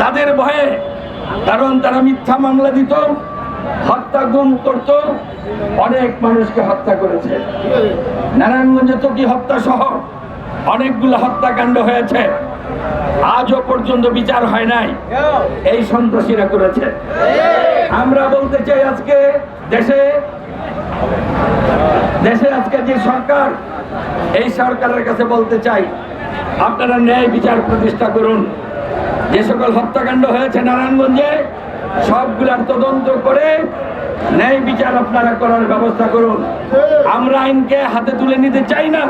তাদের ভয়ে, কারণ তারা মিথ্যা মামলা দিত, হত্যা গুম করত, অনেক মানুষকে হত্যা করেছে। নারায়ণগঞ্জে তো কি হত্যা সহ অনেকগুলো হত্যাকাণ্ড হয়েছে। আজও পর্যন্ত বিচার হয় নাই। এই সন্ত্রাসীরা করেছে। আমরা বলতে চাই আজকে দেশে দেশে আজকে যে সরকার, এই সরকারের কাছে বলতে চাই, আপনারা ন্যায় বিচার প্রতিষ্ঠা করুন। যে সকল হত্যাকাণ্ড হয়েছে নারায়ণগঞ্জে, সবগুলার তদন্ত করে ন্যায় বিচার আপনারা করার ব্যবস্থা করুন। আমরা আইনকে হাতে তুলে নিতে চাই না,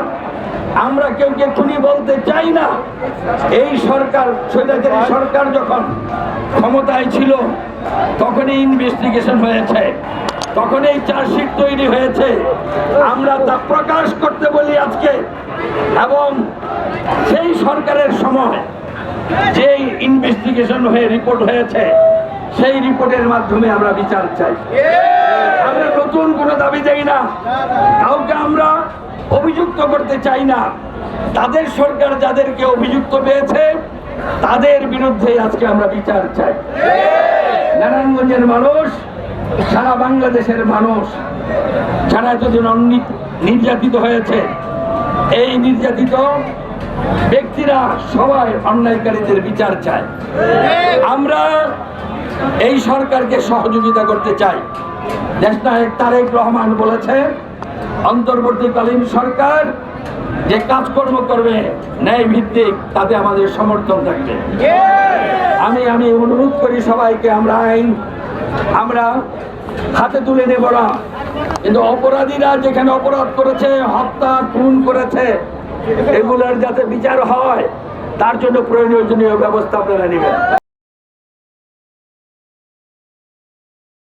আমরা কেউকে খুনি বলতে চাই না। এই সরকার, স্বৈরাচারী সরকার যখন ক্ষমতায় ছিল, তখনই ইনভেস্টিগেশন হয়েছে তখন এই চার্জশিট তৈরি হয়েছে। আমরা তা প্রকাশ করতে বলি আজকে, এবং সেই সরকারের সময় যেই ইনভেস্টিগেশন হয়ে রিপোর্ট হয়েছে, সেই রিপোর্টের মাধ্যমে আমরা বিচার চাই। আমরা নতুন কোনো দাবি চাই না। কাউকে আমরা অভিযুক্ত করতে চাই না। তাদের সরকার যাদেরকে অভিযুক্ত পেয়েছে, তাদের বিরুদ্ধে আজকে আমরা বিচার চাই। নারায়ণগঞ্জের মানুষ, সারা বাংলাদেশের মানুষ, যারা এতদিন নির্যাতিত হয়েছে, এই নির্যাতিত ব্যক্তিরা সবাই অন্যায়কারীদের বিচার চায়। আমরা এই সরকারকে সহযোগিতা করতে চাই। দেশ দেশনায়ক তারেক রহমান বলেছে, অন্তর্বর্তীকালীন সরকার যে কাজকর্ম করবে ন্যায় ভিত্তিক তাতে আমাদের সমর্থন থাকবে। আমি আমি অনুরোধ করি সবাইকে, আমরা আইন, আমরা হাতে তুলে নেব না। কিন্তু অপরাধীরা যেখানে অপরাধ করেছে, হত্যা, খুন করেছে এগুলোর যাতে বিচার হয় তার জন্য প্রয়োজনীয় ব্যবস্থা আপনারা নেবেন।